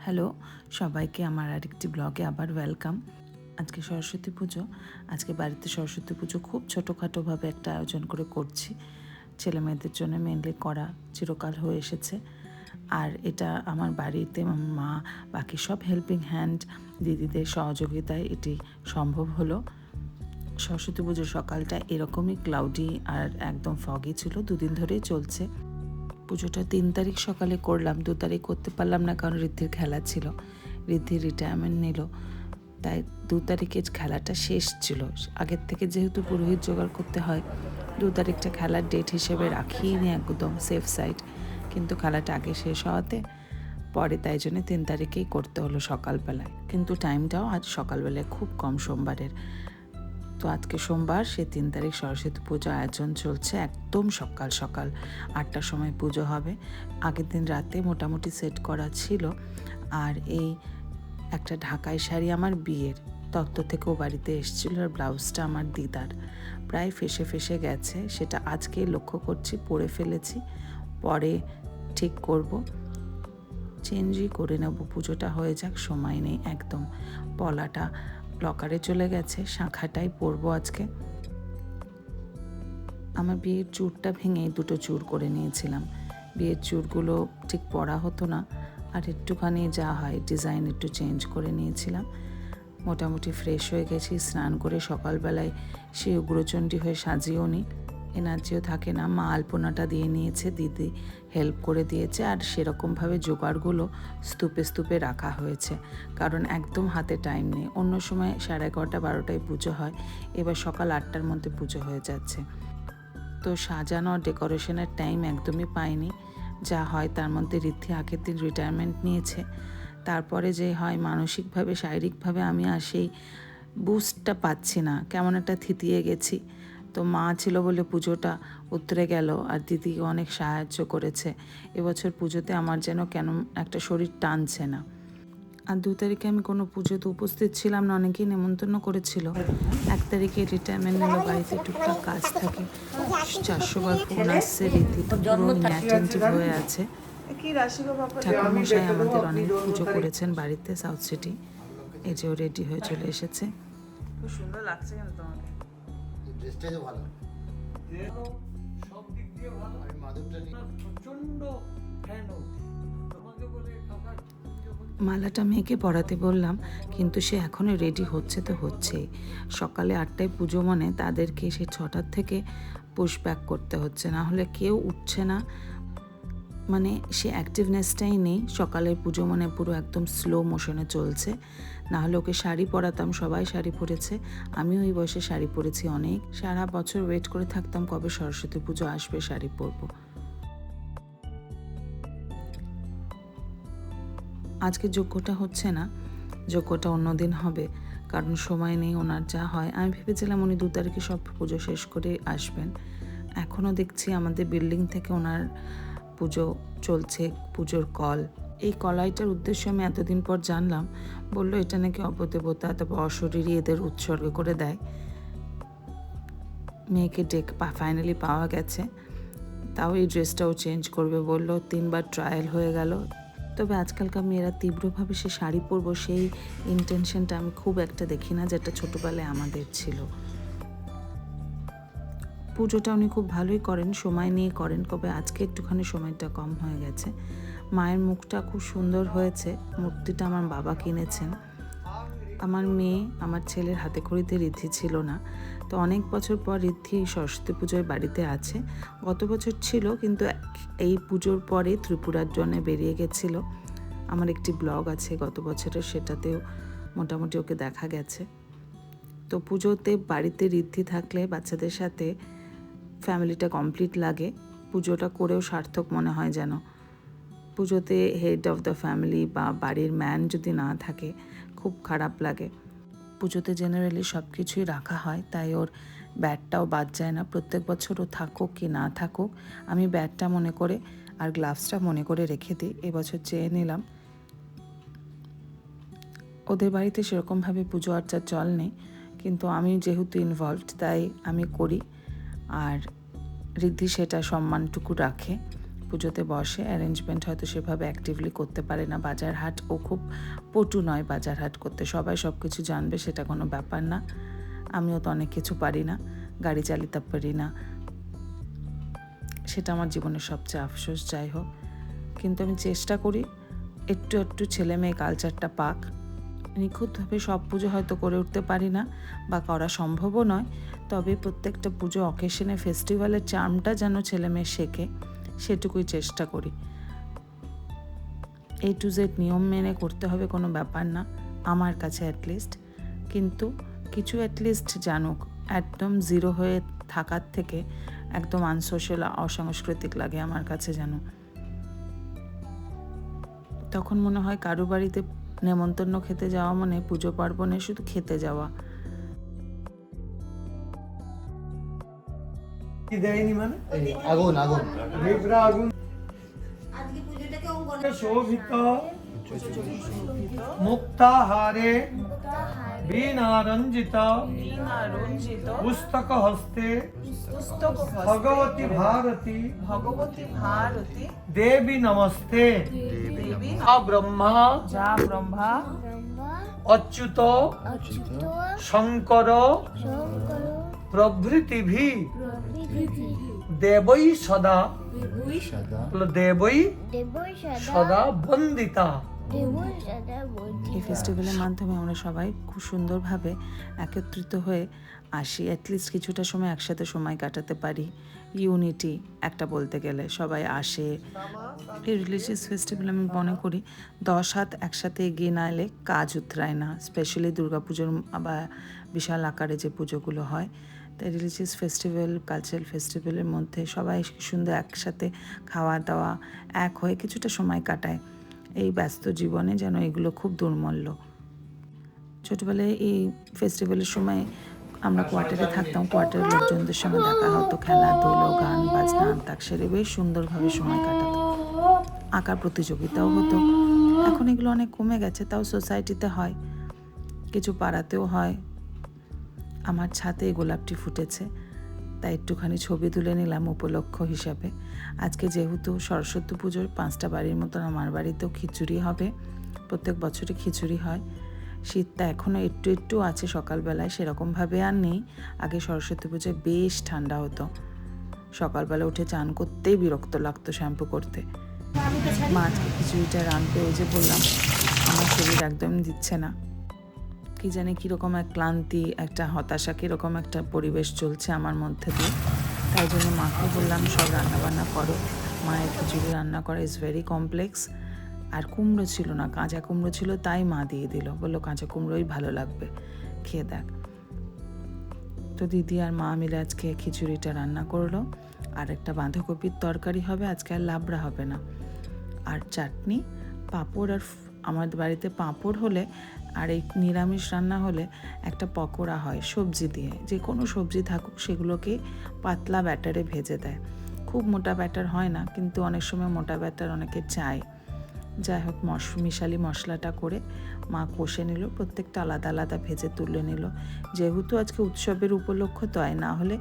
Hello, সবাইকে আমার আরেকটি ব্লগে আবার ওয়েলকাম। আজকে সরস্বতী পুজো। আজকে বাড়িতে সরস্বতী পুজো খুব ছোটোখাটোভাবে একটা আয়োজন করে করছি। ছেলে মেয়েদের জন্য মেনলি করা চিরকাল হয়ে এসেছে। আর এটা আমার বাড়িতে মা, বাকি সব হেল্পিং হ্যান্ড দিদিদের সহযোগিতায় এটি সম্ভব হলো। সরস্বতী পুজোর সকালটা এরকমই ক্লাউডি আর একদম ফগি ছিল। দুদিন ধরেই চলছে। পুজোটা তিন তারিখ সকালে করলাম, দু তারিখ করতে পারলাম না কারণ ঋদ্ধির খেলা ছিল। ঋদ্ধির রিটায়ারমেন্ট নিল, তাই দু তারিখে খেলাটা শেষ ছিল। আগের থেকে যেহেতু পুরোহিত জোগাড় করতে হয়, দু তারিখটা খেলার ডেট হিসেবে রাখিই নি একদম সেফ সাইড কিন্তু খেলাটা আগে শেষ হওয়াতে, পরে তাই জন্য তিন তারিখেই করতে হলো সকালবেলায়। কিন্তু টাইমটাও আজ সকালবেলায় খুব কম সোমবারের। তো আজকে সোমবার, সে তিন তারিখ সরস্বতী পুজো আয়োজন চলছে একদম সকাল সকাল। আটটার সময় পুজো হবে। আগের দিন রাতে মোটামুটি সেট করা ছিল। আর এই একটা ঢাকাই শাড়ি আমার বিয়ের। তত্ত্ব থেকেও বাড়িতে এসেছিল আর ব্লাউজটা আমার দিদার। প্রায় ফেসে ফেসে গেছে। সেটা আজকেই লক্ষ্য করছি, পরে ফেলেছি। পরে ঠিক করব। চেঞ্জই করে নেব। পুজোটা হয়ে যাক, সময় নেই একদম। পলাটা লকারে চলে গেছে, শাঁখাটাই পরবো আজকে। আমার বিয়ের চুরটা ভেঙে দুটো চুর করে নিয়েছিলাম। বিয়ের চুরগুলো ঠিক পরা হতো না, আর একটুখানি যা হয় ডিজাইন একটু চেঞ্জ করে নিয়েছিলাম। মোটামুটি ফ্রেশ হয়ে গেছি, স্নান করে সকালবেলায় সেই উগ্রচণ্ডী হয়ে সাজিয়েও নি এনার্জিও থাকে না। মা আলপনাটা দিয়ে নিয়েছে, দিদি হেল্প করে দিয়েছে আর সেরকমভাবে জোগাড়গুলো স্তূপে স্তূপে রাখা হয়েছে। কারণ একদম হাতে টাইম নেই। অন্য সময় সাড়ে এগারোটা, বারোটায় পুজো হয়। এবার সকাল আটটার মধ্যে পুজো হয়ে যাচ্ছে। তো সাজানো ডেকোরেশনের টাইম একদমই পাইনি। যা হয় তার মধ্যে ঋদ্ধি আগের দিন রিটায়ারমেন্ট নিয়েছে। তারপরে যে হয় মানসিকভাবে, শারীরিকভাবে আমি আর সেই বুস্টটা পাচ্ছি না। কেমন একটা থিতিয়ে গেছি। তো মা ছিল বলে পুজোটা উতরে গেল আর দিদিকে অনেক সাহায্য করেছে। এবছর পুজোতে আমার যেন কেন একটা শরীর টানছে না। আর দু তারিখে আমি কোনো পুজোতে উপস্থিত ছিলাম না, অনেকেই নেমন্তন্ন করেছিল। এক তারিখে রিটায়ারমেন্ট নিল, বাড়িতে টুকটাক কাজ থাকে। চারশো বার ফোন আসছে রীতি পুরো হয়ে আছে। ঠাকুরমশাই আমাদের অনেক পুজো করেছেন বাড়িতে সাউথ সিটি এই যে রেডি হয়ে চলে এসেছে। খুব সুন্দর লাগছে কেন তোমাকে। ড্রেসটাই ভালো। সব দিক দিয়ে ভালো। আমি মাধবটা প্রচণ্ড ফ্যান তোমাকে বলে কাকা মালাটা মেয়েকে পড়াতে বললাম কিন্তু সে এখনও রেডি হচ্ছে তো হচ্ছেই। সকালে আটটায় পুজো মানে তাদেরকে সে ছটার থেকে পুশ ব্যাক করতে হচ্ছে না হলে কেউ উঠছে না। মানে সে অ্যাক্টিভনেসটাই নেই। সকালের পুজো মানে পুরো একদম স্লো মোশনে চলছে। না হলে ওকে শাড়ি পরাতাম, সবাই শাড়ি পরেছে। আমিও এই বয়সে শাড়ি পরেছি অনেক। সারা বছর ওয়েট করে থাকতাম কবে সরস্বতী পুজো আসবে, শাড়ি পরবো। আজকে যোগ্যটা হচ্ছে না। যোগ্যটা অন্যদিন হবে। কারণ সময় নেই, ওনার যা হয়। আমি ভেবেছিলাম উনি দু তারিখে সব পুজো শেষ করে আসবেন। এখনও দেখছি আমাদের বিল্ডিং থেকে ওনার পুজো চলছে, পুজোর কল এই কলাইটার উদ্দেশ্য আমি এতদিন পর জানলাম। বলল, এটা নাকি অপদেবতা তারপর অশরীরই এদের উৎসর্গ করে দেয়। মেয়েকে ডেক ফাইনালি পাওয়া গেছে। তাও এই ড্রেসটাও চেঞ্জ করবে। বলল, তিনবার ট্রায়াল হয়ে গেল। তবে আজকালকার মেয়েরা তীব্রভাবে সে শাড়ি পরবো, সেই ইন্টেনশনটা আমি খুব একটা দেখি না যেটা ছোটোবেলায় আমাদের ছিল। পুজোটা উনি খুব ভালোই করেন, সময় নিয়ে করেন কবে আজকে একটুখানি সময়টা কম হয়ে গেছে। মায়ের মুখটা খুব সুন্দর হয়েছে। মূর্তিটা আমার বাবা কিনেছেন। আমার মেয়ে আমার ছেলের হাতে খড়িতে ঋদ্ধি ছিল না। তো অনেক বছর পর ঋদ্ধি সরস্বতী পুজোয় বাড়িতে আছে। গত বছর ছিল, কিন্তু এই পুজোর পরে ত্রিপুরার জন্য বেরিয়ে গেছিল। আমার একটি ব্লগ আছে গত বছরের, সেটাতেও মোটামুটি ওকে দেখা গেছে। তো পুজোতে বাড়িতে ঋদ্ধি থাকলে বাচ্চাদের সাথে ফ্যামিলিটা কমপ্লিট লাগে। পুজোটা করেও সার্থক মনে হয় যেন। পুজোতে হেড অফ দ্য ফ্যামিলি বা বাড়ির ম্যান যদি না থাকে, খুব খারাপ লাগে। পুজোতে জেনারেলি সব কিছুই রাখা হয়, তাই ওর ব্যাটটাও বাদ যায় না। প্রত্যেক বছর ও থাকুক কি না থাকুক, আমি ব্যাটটা মনে করে আর গ্লাভসটা মনে করে রেখে দিই, এবছর চেয়ে নিলাম। ওদের বাড়িতে সেরকমভাবে পুজো আর্চার চল নেই, কিন্তু আমি যেহেতু ইনভলভড তাই আমি করি। আর ঋদ্ধি সেটা সম্মানটুকু রাখে। পুজোতে বসে অ্যারেঞ্জমেন্ট হয়তো সেভাবে অ্যাক্টিভলি করতে পারে না বাজার হাট। ও খুব পটু নয় বাজার হাট করতে। সবাই সব কিছু জানবে, সেটা কোনো ব্যাপার না। আমিও তো অনেক কিছু পারি না, গাড়ি চালিতে পারি না। সেটা আমার জীবনের সবচেয়ে আফসোস, যাই হোক। কিন্তু আমি চেষ্টা করি, একটু একটু ছেলে মেয়ে কালচারটা পাক। নিখুঁতভাবে সব পুজো হয়তো করে উঠতে পারি না বা করা সম্ভবও নয়। তবে প্রত্যেকটা পুজো অকেশনে ফেস্টিভ্যালের চার্মটা যেন ছেলে মেয়ে শেখে। সেটুকুই চেষ্টা করি। এ টু জেড নিয়ম মেনে করতে হবে কোনো ব্যাপার না, আমার কাছে অ্যাটলিস্ট কিন্তু কিছু অ্যাটলিস্ট জানুক, একদম জিরো হয়ে থাকার থেকে একদম আনসোশাল অসাংস্কৃতিক লাগে আমার কাছে যেন। তখন মনে হয় কারও বাড়িতে নেমন্তন্ন খেতে যাওয়া মানে পুজো পার্বণে শুধু খেতে যাওয়া। দেয়নি মানে? আগুন আগুন। রেবরা আগুন। আজকে পুজোটাকে অঙ্গন শোভিত। মুক্তাহারে। বীণারঞ্জিত। বীণা পুস্তক হস্তে। পুস্তক হস্তে। ভগবতী ভারতী। ভগবতী ভারতী। দেবী নমস্তে। দেবী আ ব্রহ্মা। যা ব্রহ্মা। অচ্যুত। শঙ্কর। প্রভৃতিভি। সদা। সাদা। বলো, দেবই সদা। বন্দিতা। দেবই সদা বলছি এই ফেস্টিভ্যালের মাধ্যমে আমরা সবাই খুব সুন্দরভাবে একত্রিত হয়ে আসি অ্যাটলিস্ট কিছুটা সময় একসাথে সময় কাটাতে পারি। ইউনিটি একটা বলতে গেলে সবাই আসে। এই রিলিজিয়াস ফেস্টিভ্যাল আমি মনে করি দশ হাত একসাথে এগিয়ে না এলে কাজ উতরায় না। স্পেশালি দুর্গাপুজোর বা বিশাল আকারে যে পুজোগুলো হয় তাই রিলিজিয়াস ফেস্টিভ্যাল কালচারাল ফেস্টিভ্যালের মধ্যে সবাই সুন্দর একসাথে খাওয়া দাওয়া এক হয়ে কিছুটা সময় কাটায়। এই ব্যস্ত জীবনে যেন এগুলো খুব দুর্মূল্য। ছোটোবেলায় এই ফেস্টিভ্যালের সময় আমরা কোয়ার্টারে থাকতাম কোয়ার্টারের লোকজনদের সঙ্গে দেখা হতো, খেলাধুলো, গান, বাজনা আন্তাক্ষরে বেশ সুন্দরভাবে সময় কাটাতো। আঁকার প্রতিযোগিতাও হতো। এখন এগুলো অনেক কমে গেছে, তাও সোসাইটিতে হয়। কিছু পাড়াতেও হয়। আমার ছাতে এই গোলাপটি ফুটেছে, তাই একটুখানি ছবি তুলে নিলাম উপলক্ষ হিসাবে। আজকে যেহেতু সরস্বতী পুজোর পাঁচটা বাড়ির মতন আমার বাড়িতেও খিচুড়ি হবে, প্রত্যেক বছরই খিচুড়ি হয়। শীতটা এখনও একটু একটু আছে সকালবেলায়, সেরকমভাবে আর নেই। আগে সরস্বতী পুজোয় বেশ ঠান্ডা হতো। সকালবেলা উঠে চান করতেই বিরক্ত লাগতো শ্যাম্পু করতে। মা আজকে খিচুড়িটা রাঁধতে ওই যে বললাম, আমার শরীর একদম দিচ্ছে না। কি জানি কীরকম এক ক্লান্তি, একটা হতাশা, কীরকম একটা পরিবেশ চলছে আমার মধ্যে দিয়ে। তাই জন্য মাকে বললাম, সব রান্নাবান্না করো। মায়ের খিচুড়ি রান্না করা ইজ ভেরি কমপ্লেক্স আর কুমড়ো ছিল না, কাঁচা কুমড়ো ছিল, তাই মা দিয়ে দিল। বলল, কাঁচা কুমড়োই ভালো লাগবে। খেয়ে দেখ। তো দিদি আর মা মিলে আজকে খিচুড়িটা রান্না করল। আর একটা বাঁধাকপির তরকারি হবে, আজকে আর লাবড়া হবে না। আর চাটনি, পাঁপড় আর আমাদের বাড়িতে পাঁপড় হলে আর এই নিরামিষ রান্না হলে একটা পকোড়া হয় সবজি দিয়ে। যে কোনো সবজি থাকুক সেগুলোকে পাতলা ব্যাটারে ভেজে দেয়। খুব মোটা ব্যাটার হয় না, কিন্তু অনেক সময় মোটা ব্যাটার অনেকে চায়। যাই হোক, মশ, মিশালি মশলাটা করে মা কষে নিল, প্রত্যেকটা আলাদা আলাদা ভেজে তুলে নিল। যেহেতু আজকে উৎসবের উপলক্ষ তয় না হলে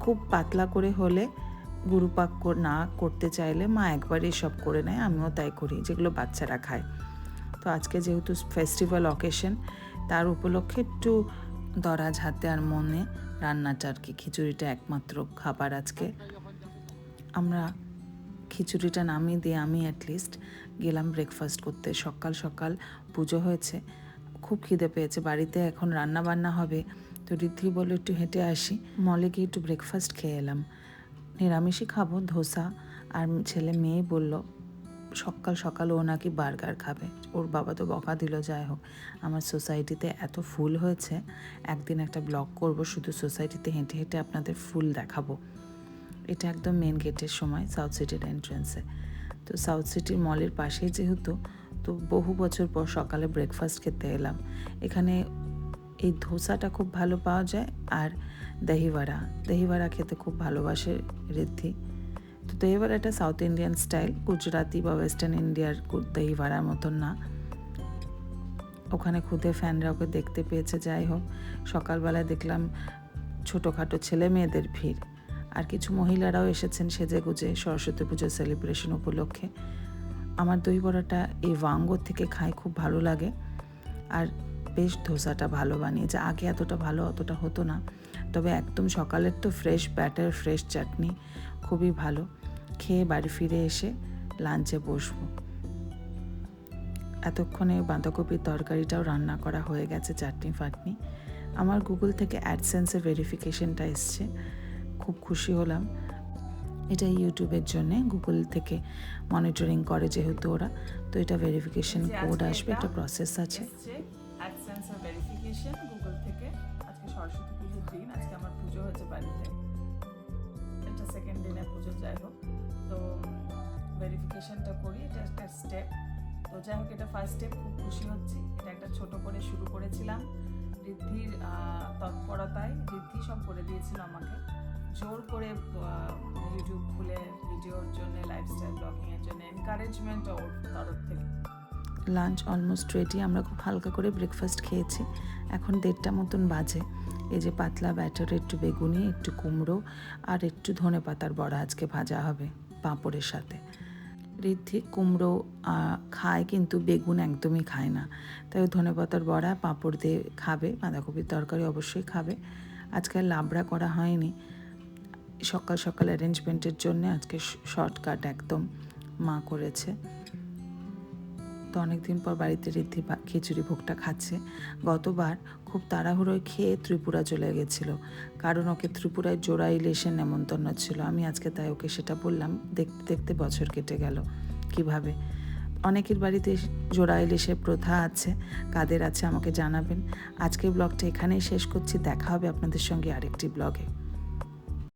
খুব পাতলা করে হলে গুরুপাক না করতে চাইলে মা একবারই সব করে নেয়, আমিও তাই করি, যেগুলো বাচ্চারা খায়। আজকে যেহেতু ফেস্টিভ্যাল অকেশন তার উপলক্ষে একটু দরাজ হাতে আর মনে রান্নাটা আর কি খিচুড়িটা একমাত্র খাবার আজকে। আমরা খিচুড়িটা নামিয়ে দিয়ে আমি অ্যাটলিস্ট গেলাম ব্রেকফাস্ট করতে। সকাল সকাল পুজো হয়েছে, খুব খিদে পেয়েছে। বাড়িতে এখন রান্না বান্না হবে তো ঋদ্ধি বলল, একটু হেঁটে আসি। মলে গিয়ে একটু ব্রেকফাস্ট খেয়ে এলাম। নিরামিষই খাব, ধোসা। আর ছেলে মেয়ে বলল সকাল সকাল ও নাকি বার্গার খাবে। ওর বাবা তো বকা দিল, যাই হোক। আমার সোসাইটিতে এত ফুল হয়েছে, একদিন একটা ব্লগ করব, শুধু সোসাইটিতে হেঁটে হেঁটে আপনাদের ফুল দেখাবো। এটা একদম মেন গেটের সময় সাউথ সিটির এন্ট্রেন্সে তো সাউথ সিটির মলের পাশেই যেহেতু, তো বহু বছর পর সকালে ব্রেকফাস্ট খেতে এলাম। এখানে এই ধোসাটা খুব ভালো পাওয়া যায়, আর দহিবাড়া। দহিবাড়া খেতে খুব ভালোবাসে ঋদ্ধি। তো দহিবাড়াটা সাউথ ইন্ডিয়ান স্টাইল গুজরাতি বা ওয়েস্টার্ন ইন্ডিয়ার গু- দহিবাড়ার মতন না। ওখানে খুদে ফ্যানরা ওকে দেখতে পেয়েছে, যাই হোক। সকালবেলায় দেখলাম ছোটোখাটো ছেলে মেয়েদের ভিড়। আর কিছু মহিলারাও এসেছেন সেজে গুজে সরস্বতী পুজোর সেলিব্রেশন উপলক্ষে। আমার দই বড়াটা এই ওয়াঙ্গর থেকে খাই খুব ভালো লাগে। আর বেশ ধোসাটা ভালো বানিয়েছে। আগে এতটা ভালো অতটা হতো না। তবে একদম সকালের তো ফ্রেশ ব্যাটার ফ্রেশ চাটনি খুবই ভালো। খেয়ে বাড়ি ফিরে এসে লাঞ্চে বসবো। এতক্ষণে বাঁধাকপির তরকারিটাও রান্না করা হয়ে গেছে চাটনি ফাটনি। আমার গুগল থেকে অ্যাডসেন্সের ভেরিফিকেশনটা এসছে। খুব খুশি হলাম। এটা ইউটিউবের জন্যে গুগল থেকে মনিটরিং করে যেহেতু ওরা। তো এটা ভেরিফিকেশন কোড আসবে এটা একটা প্রসেস আছে। ভেরিফিকেশন গুগল থেকে আজকে সরস্বতী পুজোর দিন, আজকে আমার পুজো হয়েছে বাড়িতে। এটা সেকেন্ড দিনে পুজো, যাই হোক। তো ভেরিফিকেশনটা করি, এটা একটা স্টেপ তো যাই হোক, এটা ফার্স্ট স্টেপ খুব খুশি হচ্ছি। এটা একটা ছোট করে শুরু করেছিলাম। ঋদ্ধির তৎপরতায় ঋদ্ধি সব করে দিয়েছিল আমাকে। জোর করে ইউটিউব খুলে ভিডিওর জন্য লাইফস্টাইল ব্লগিংয়ের জন্য এনকারেজমেন্ট ওর তরফ থেকে। লাঞ্চ অলমোস্ট রেডি আমরা খুব হালকা করে ব্রেকফাস্ট খেয়েছি। এখন দেড়টা মতন বাজে। এই যে পাতলা ব্যাটার একটু বেগুনি, একটু কুমড়ো আর একটু ধনে পাতার বড়া আজকে ভাজা হবে পাঁপড়ের সাথে। ঋদ্ধি কুমড়ো খায় কিন্তু বেগুন একদমই খায় না। তাই ধনে পাতার বড়া পাঁপড় দিয়ে খাবে, বাঁধাকপির তরকারি অবশ্যই খাবে। আজকাল লাবড়া করা হয়নি। সকাল সকাল অ্যারেঞ্জমেন্টের জন্য আজকে শর্টকাট একদম মা করেছে। তো অনেকদিন পর বাড়িতে ঋদ্ধি খিচুড়ি ভোগটা খাচ্ছে। গতবার খুব তাড়াহুড়োয় খেয়ে ত্রিপুরা চলে গেছিল। কারণ ওকে ত্রিপুরায় জোড়া ইলিশের নেমন্তন্ন ছিল। আমি আজকে তাই ওকে সেটা বললাম। দেখতে দেখতে বছর কেটে গেল। কীভাবে? অনেকের বাড়িতে জোড়া ইলিশের প্রথা আছে। কাদের আছে আমাকে জানাবেন। আজকের ব্লগটা এখানেই শেষ করছি। দেখা হবে আপনাদের সঙ্গে আরেকটি ব্লগে।